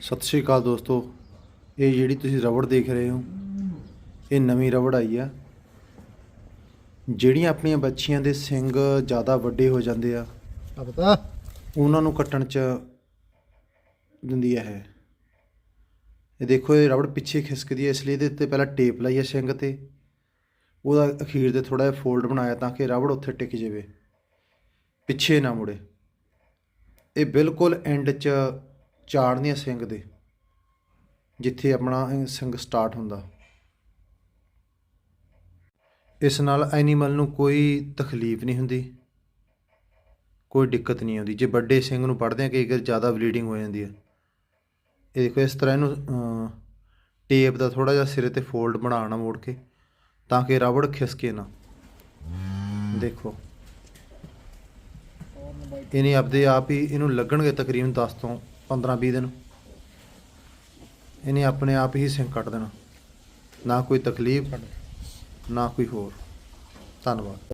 ਸਤਿ ਸ਼੍ਰੀ ਅਕਾਲ ਦੋਸਤੋ ਇਹ ਜਿਹੜੀ ਤੁਸੀਂ ਰਬੜ ਦੇਖ ਰਹੇ ਹੋ ਇਹ ਨਵੀਂ ਰਬੜ ਆਈ ਆ। ਜਿਹੜੀਆਂ ਆਪਣੀਆਂ ਬੱਚੀਆਂ ਦੇ ਸਿੰਗ ਜ਼ਿਆਦਾ ਵੱਡੇ ਹੋ ਜਾਂਦੇ ਆ ਪਤਾ ਉਹਨਾਂ ਨੂੰ ਕੱਟਣ ਚ ਦਿੰਦੀ ਹੈ ਇਹ। ਇਹ ਦੇਖੋ ਇਹ ਰਬੜ ਪਿੱਛੇ ਖਿਸਕਦੀ ਹੈ ਇਸ ਲਈ ਇਹਦੇ ਉੱਤੇ ਪਹਿਲਾਂ ਟੇਪ ਲਾਈ ਹੈ ਸਿੰਗ ਤੇ। ਉਹਦਾ ਅਖੀਰ ਤੇ ਥੋੜਾ ਜਿਹਾ ਫੋਲਡ ਬਣਾਇਆ ਤਾਂ ਕਿ ਰਬੜ ਉੱਥੇ ਟਿਕ ਜਾਵੇ। ਪਿੱਛੇ ਨਾ ਮੁੜੇ। ਇਹ ਬਿਲਕੁਲ ਐਂਡ 'ਚ ਚਾੜਨੀਆਂ ਸਿੰਗ ਦੇ, ਜਿੱਥੇ ਆਪਣਾ ਇਹ ਸਿੰਗ ਸਟਾਰਟ ਹੁੰਦਾ। ਇਸ ਨਾਲ ਐਨੀਮਲ ਨੂੰ ਕੋਈ ਤਕਲੀਫ ਨਹੀਂ ਹੁੰਦੀ, ਕੋਈ ਦਿੱਕਤ ਨਹੀਂ ਆਉਂਦੀ। ਜੇ ਵੱਡੇ ਸਿੰਘ ਨੂੰ ਪੜਦੇ ਆ, ਕਈ ਵਾਰ ਜ਼ਿਆਦਾ ਬਲੀਡਿੰਗ ਹੋ ਜਾਂਦੀ ਹੈ ਇਹ ਦੇਖੋ, ਇਸ ਤਰ੍ਹਾਂ ਇਹਨੂੰ ਟੇਪ ਦਾ ਥੋੜਾ ਜਿਹਾ ਸਿਰੇ ਤੇ ਫੋਲਡ ਬਣਾਉਣਾ ਮੋੜ ਕੇ, ਤਾਂ ਕਿ ਰਬੜ ਖਿਸਕੇ ਨਾ। ਦੇਖੋ। ਇਹਨੇ ਆਪਦੇ ਆਪ ਹੀ ਇਹਨੂੰ ਲੱਗਣਗੇ ਤਕਰੀਬਨ 10 ਤੋਂ 15 20 ਦਿਨ। ਇਹਨੇ ਆਪਣੇ ਆਪ ਹੀ ਸਿੰਗ ਕੱਟ ਦੇਣਾ। ਨਾ ਕੋਈ ਤਕਲੀਫ, ਨਾ ਕੋਈ ਹੋਰ। ਧੰਨਵਾਦ।